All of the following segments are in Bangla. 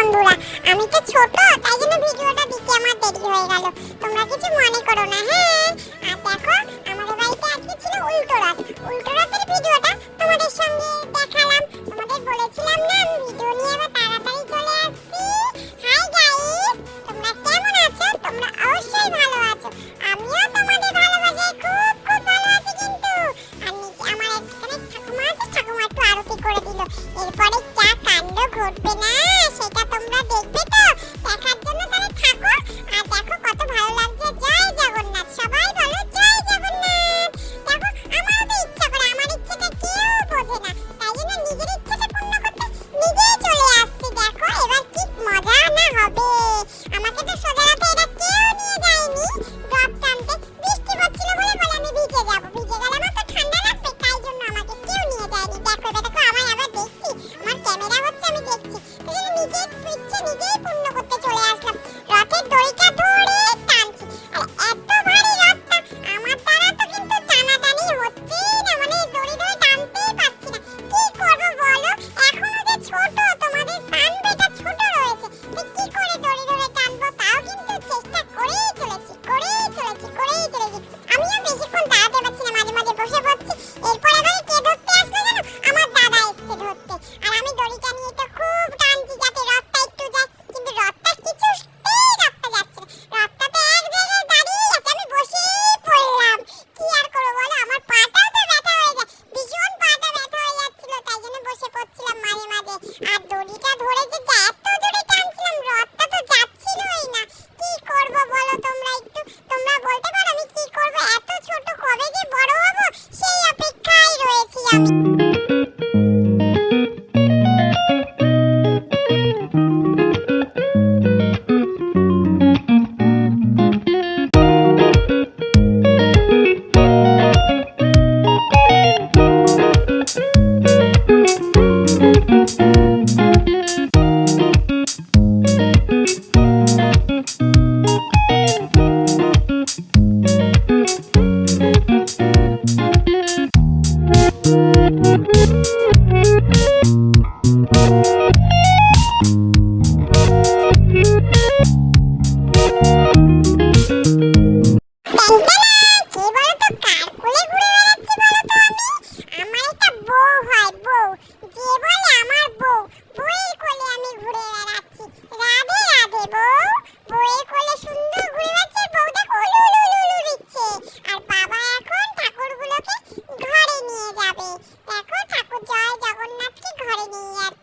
বন্ধুরা, আমি তো ছোট, তাই জন্য ভিডিওটা দিতে আমার দেরি হয়ে গেল। তোমরা কিছু মনে করো না হ্যাঁ? আর দেখো, আমাদের বাড়িতে আজকে ছিল উল্টো রাত উল্টো রাতের ভিডিওটা তোমাদের সঙ্গে দেখালাম। তোমাদের বলেছিলাম না ভিডিও নিয়ে আবার 好滴 Williams.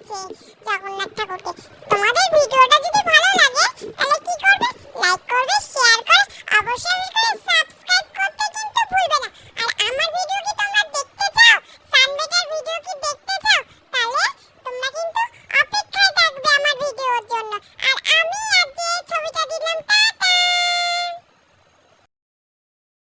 হয়েছে জগন্নাথ ঠাকুরকে